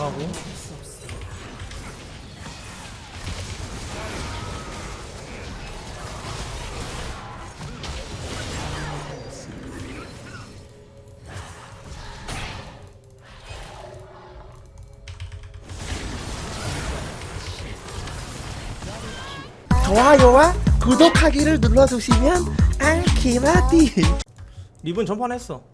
나가고. 좋아요와 구독하기를 눌러주시면 알키마띠 립은 전판했어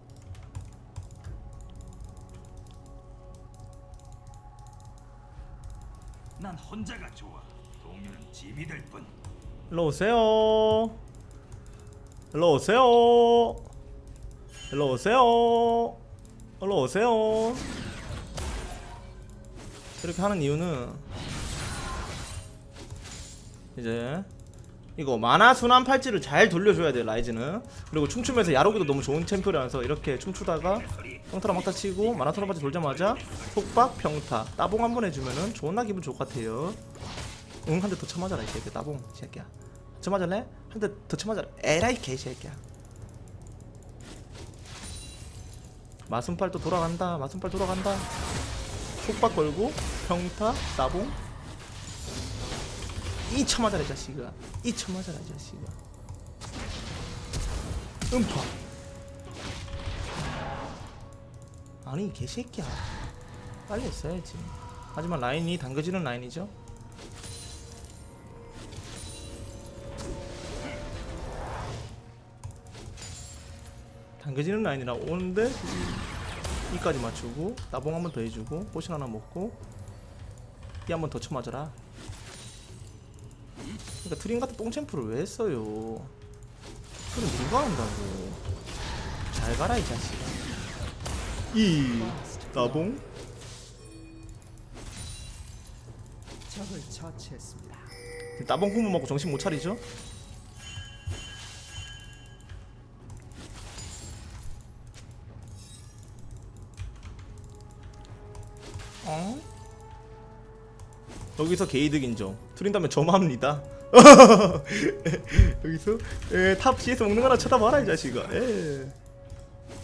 혼자가 좋아. 동료는 짐이 될 뿐. 일로 오세요 일로 오세요 일로 오세요 일로 오세요 이렇게 하는 이유는 이제 이거 만화 순환 팔찌를 잘 돌려줘야 돼 라이즈는 그리고 춤추면서 야로기도 너무 좋은 챔프라서 이렇게 춤추다가 평타랑 막타 치고 순환 팔찌 돌자마자 속박 평타. 따봉 한 번 해주면은 존나 기분 좋을 것 같아요. 응 한 대 더 쳐맞아라 이 새끼야. 따봉 이 새끼야. 쳐맞을래? 한 대 더 쳐맞아라. 에라이 개새끼야. 마순팔 또 돌아간다 마순팔 돌아간다. 속박 걸고 평타 따봉. 이 쳐맞아라 이 자식아. 이 쳐맞아라 이 자식아. 음파 아니 이 개새끼야. 빨리 했어야지. 하지만 라인이 당겨지는 라인이죠. 당겨지는 라인이라 오는데 이- 이까지 맞추고 나봉 한 번 더 해주고 포션 하나 먹고 이 한 번 더 쳐맞아라. 그러니까 트림 같은 똥챔프를 왜 했어요? 그럼 누가 한다고? 잘 가라 이 자식아 이 나봉 적을 처치했습니다 나봉 후무 먹고 정신 못 차리죠? 어? 여기서 게이득 인정. 트린 다음에 점합니다. 여기서 에, 탑 C에서 먹는 거나 쳐다봐라 이 자식아. 에.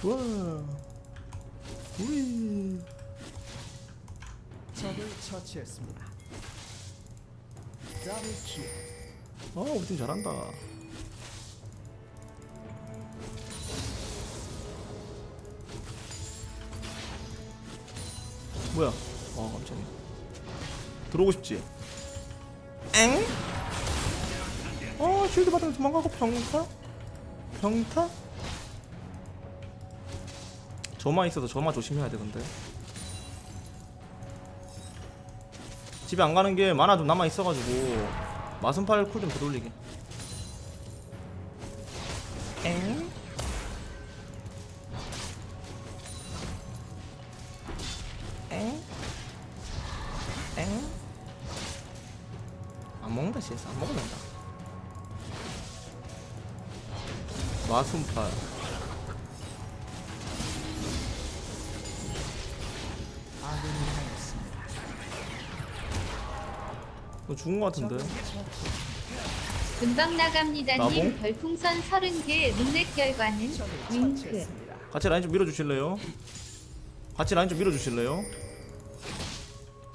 와. 우리. 적을 처치했습니다 더블 킬 어, 우리 팀 잘한다. 뭐야? 어, 깜짝이야. 들어오고 싶지? 엥? 어, 쉴드 받으면 도망가고 병타? 병타? 저마 있어서 저마 조심해야 돼, 근데. 집에 안 가는 게 만화 좀 남아 있어가지고 마순팔 쿨좀 되돌리게. 엥? 엥? 죽은 거 같은데. 금방 나갑니다님 나봉? 별풍선 30개 룬렛 결과는 윙크 같이 라인 좀 밀어주실래요? 같이 라인 좀 밀어주실래요?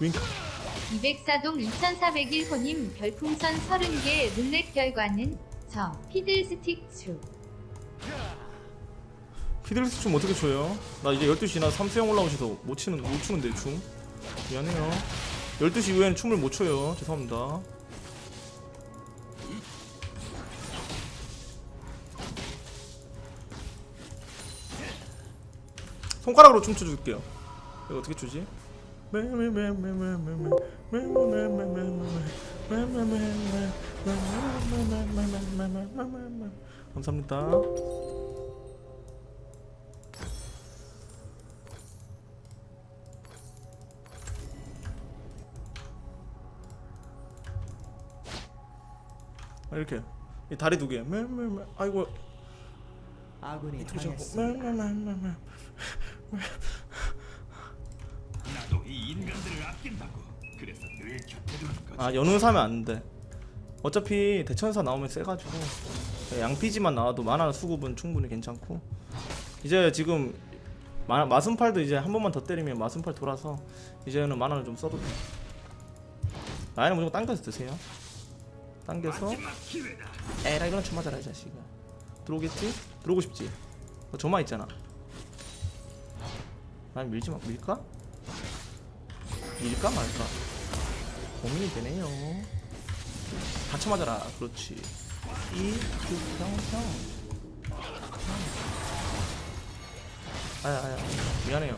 윙크. 204동 2401호님 별풍선 30개 룬렛 결과는 저 피들스틱2 피들스 춤 어떻게 쳐요? 나 이제 12시나 3수형 올라오셔서 못 치는 못 추는데 춤 미안해요 12시 이후에는 춤을 못 춰요 죄송합니다 손가락으로 춤 춰줄게요 이거 어떻게 추지? 감사합니다 이렇게 이 다리 두 개. 매매매. 아이고 아군이. 당했습니다 매매매매. 나도 이 인간들을 아낀다고. 그래서 늘 곁에 두는 거지. 아 연운사면 안 돼. 어차피 대천사 나오면 세가지고 양피지만 나와도 만화 수급은 충분히 괜찮고 이제 지금 마, 마순팔도 이제 한 번만 더 때리면 마순팔 돌아서 이제는 만화를 좀 써도 돼 라인은 무조건 당겨서 드세요 당겨서 마지막 기회다. 에라 이거는 쳐 맞아라 이 자식아 들어오겠지? 들어오고 싶지? 너 저만 있잖아 난 밀지 마 밀까? 밀까 말까 고민이 되네요 다쳐 맞아라 그렇지 이형형 아야 아야 미안해요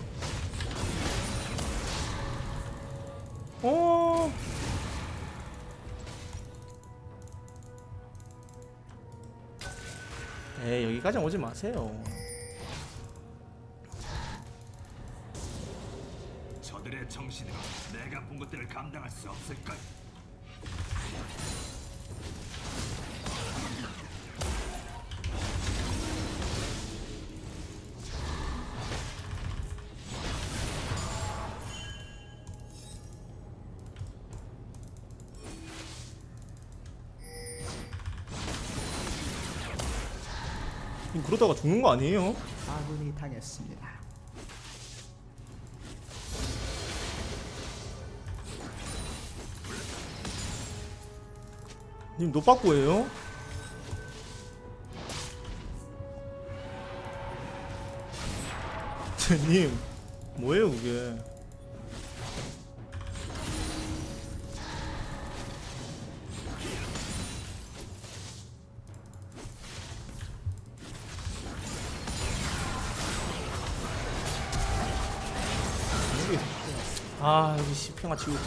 에이 여기까지 오지 마세요 저들의 정신으로 내가 본 것들을 감당할 수 없을 걸. 그러다가 죽는 거 아니에요? 아군이 당했습니다. 님 노빠꾸예요? 님 뭐예요 그게 아 여기 시평아 지울까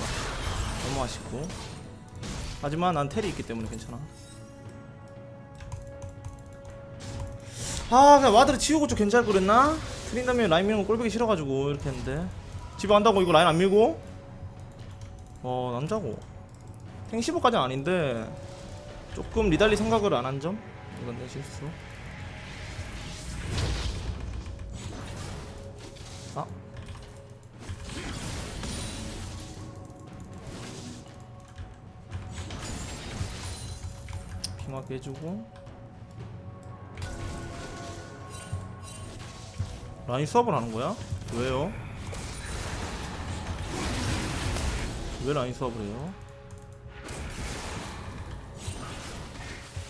너무 아쉽고 하지만 난 텔이 있기 때문에 괜찮아. 아, 그냥 와드를 치우고 좀 괜찮을 거랬나? 트린다면 라인 미는 거 꼴보기 싫어가지고 이렇게 했는데 집에 간다고 이거 라인 안 밀고? 어, 남자고. 탱 15까지는 아닌데 조금 리달리 생각을 안 한 점? 이건 내 실수. 핑하게 해주고 라인 수업을 하는 거야? 왜요? 왜 라인 수업을 해요?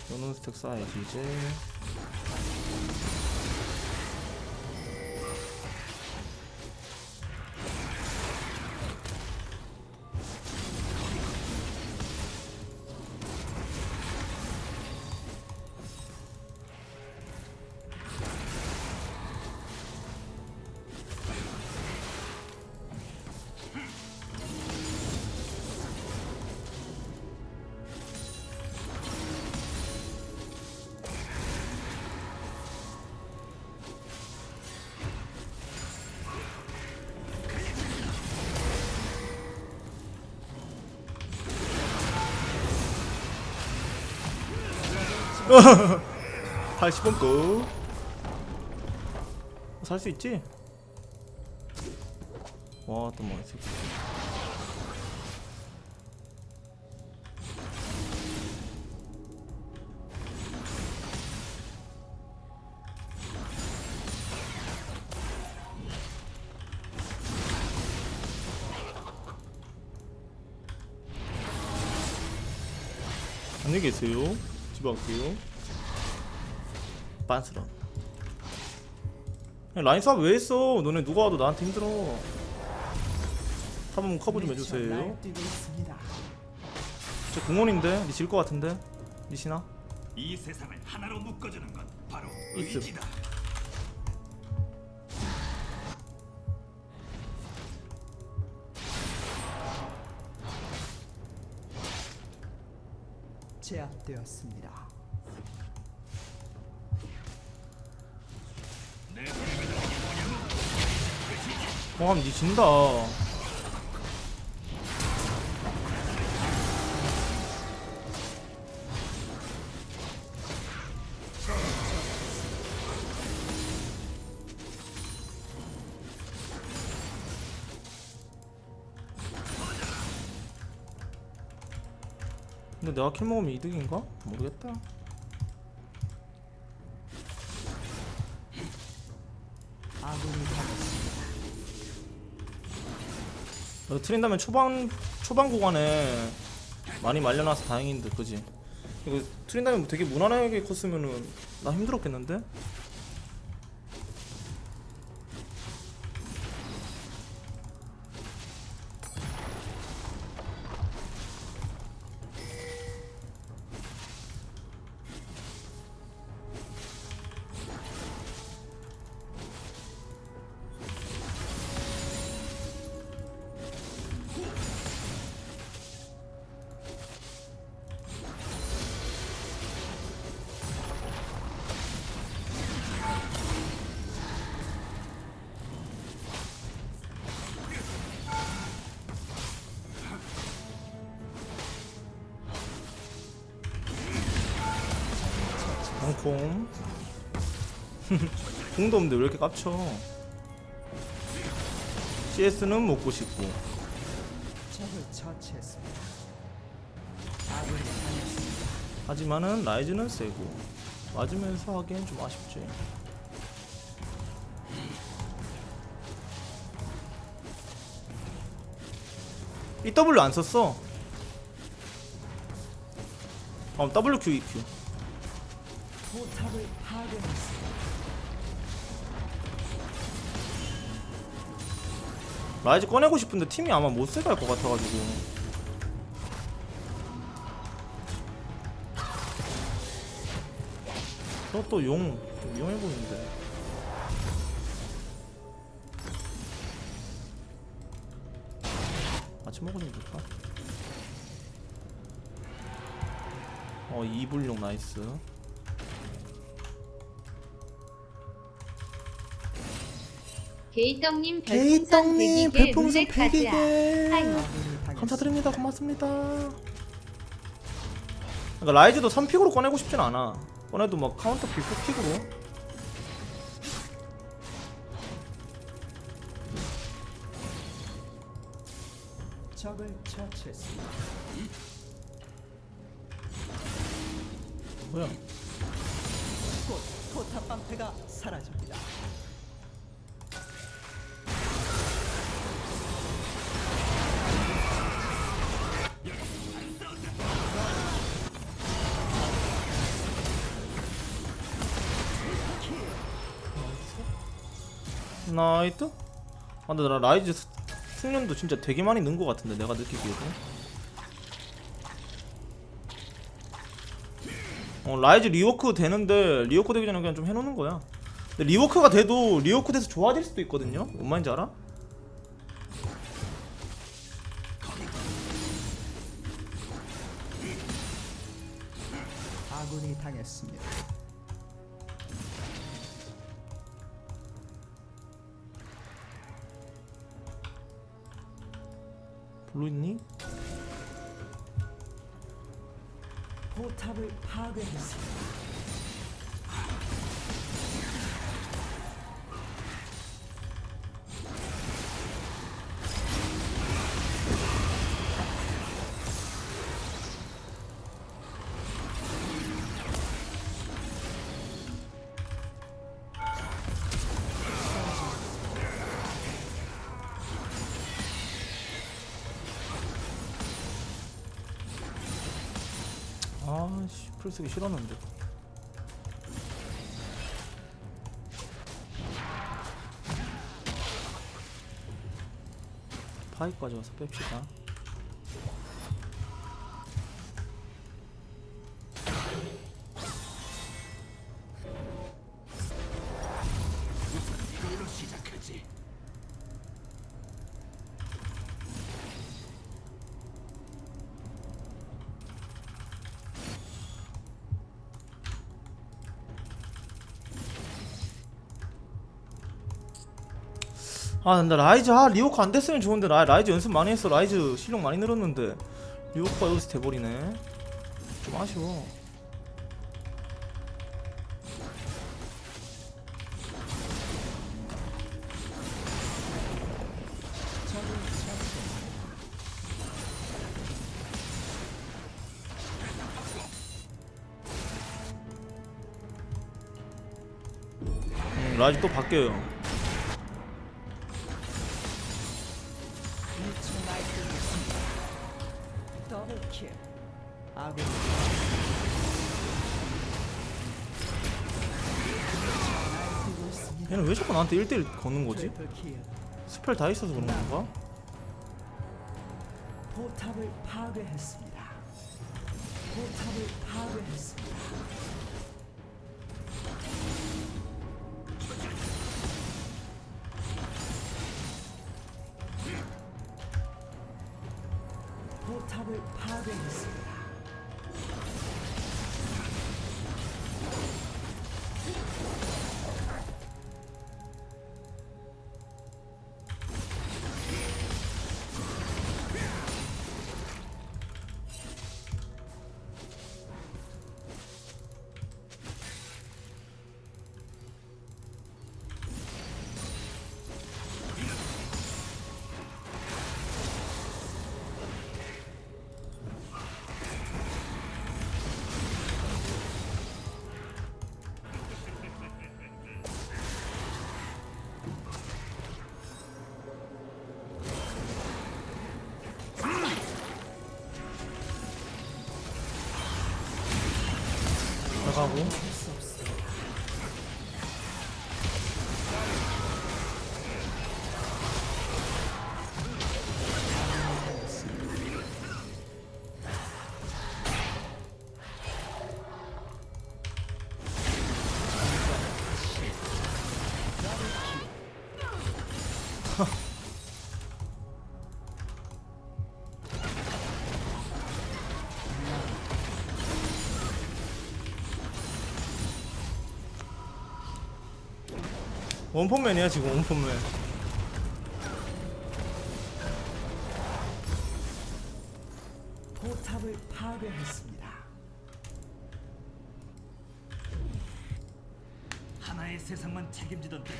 너는 스택 쌓아야지 이제 다시 뻥고 살수 있지? 와, 또 뭐, 있을까? 안녕히 계세요. 갈게요. 빤스런. 야, 라인 수업 왜 했어? 너네 누가 와도 나한테 힘들어. 한번 커버 좀 해주세요. 저 공원인데 니 질 것 같은데 니시나? 이 세상을 하나로 묶어주는 건 바로 있음. 의지다. 제압되었습니다. 와, 니 진다. 근데 내가 킬 먹으면 이득인가? 모르겠다 아 네, 네, 네. 눈이 다너 트린다면 초반 초반 구간에 많이 말려놔서 다행인데 그지? 이거 트린다면 뭐 되게 무난하게 컸으면은 나 힘들었겠는데? 콩콩 공도 없는데 왜 이렇게 깝쳐? CS는 먹고 싶고. 하지만은 라이즈는 세고. 맞으면서 하기엔 좀 아쉽지. 이 W 안 썼어. 어 WQ EQ 포탑을 파괴했습니다. 라이즈 꺼내고 싶은데 팀이 아마 못 세갈 것 같아가지고 저 또용 용해 보이는데 아침 먹으면 될까? 어 이불용 나이스 게이떡님 별풍선 100개. 하이. 아군이 당했습니다. 감사드립니다. 고맙습니다. 그러니까 라이즈도 3픽으로 꺼내고 싶진 않아. 꺼내도 막 카운터 픽, 픽으로. 적을 처치했습니다. 뭐야? 곧 포탑 방패가 사라집니다. 나이트? 아 근데 나 라이즈 스- 숙련도 진짜 되게 많이 는 것 같은데 내가 느끼기에도. 어 라이즈 리워크 되는데 리워크 되기 전에 그냥 좀 해놓는 거야. 근데 리워크가 돼도 리워크 돼서 좋아질 수도 있거든요. 뭔 말인지 알아? 아군이 당했습니다. 블루 있니? 포탑을 파괴했습니다. 풀 쓰기 싫었는데. 파이까지 와서 뺍시다. 아 근데 라이즈 아 리오크 안 됐으면 좋은데 라, 라이즈 연습 많이 했어. 라이즈 실력 많이 늘었는데. 리오크가 여기서 돼버리네. 좀 아쉬워. 음, 라이즈 또 바뀌어요 나한테 1대1 거는 거지? 스펠 다 있어서 그런 건가? 포탑을 파괴했습니다. 포탑을 파괴했습니다. 포탑을 파괴했습니다. 嗯 원펀맨이야 지금 원펀맨 포탑을 파괴했습니다. 하나의 세상만 책임지던 때가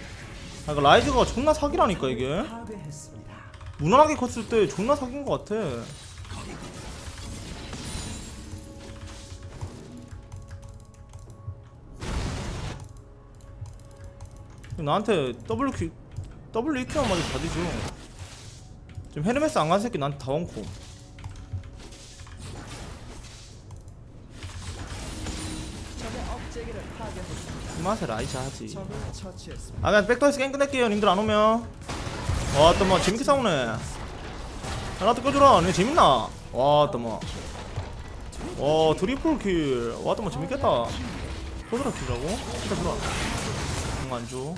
아 이거 라이즈가 존나 사기라니까 이게 파괴했습니다. 무난하게 컸을 때 존나 사기인 것 같아 나한테 더블 큐 더블 EQ만 맞아도 다 뒤져 지금 헤르메스 안 간 새끼 나한테 다 원코 적의 업체기를 파괴했습니다. 이 맛에 라이즈 하지. 아 그냥 백도에서 게임 끝낼게요. 님들 안 오면. 와또뭐 재밌게 싸우네. 하나 더 꺼줘라. 니 재밌나? 와또뭐와 트리플 킬. 와또뭐 재밌겠다. 꺼줘라 킬라고. 진짜 좋아 안줘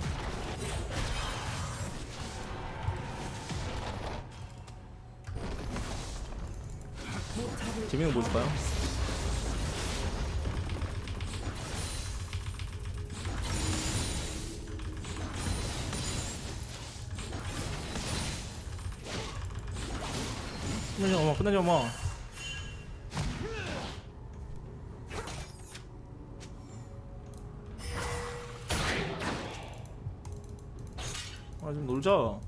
포탑을 재밌는 거 보여줄까요? 끝내지 마 끝내지 마 좀 놀자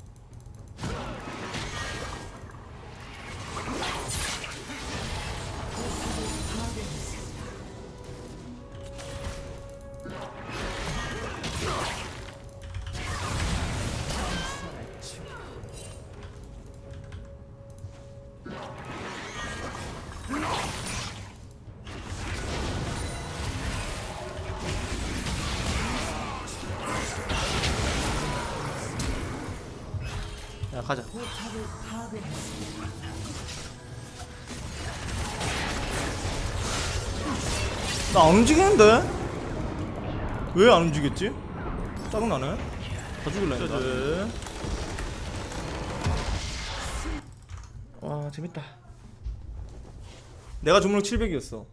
나 안 움직이는데? 왜 안 움직였지? 짜증나네 다 죽일라 했는데 와 재밌다 내가 주문력 700이었어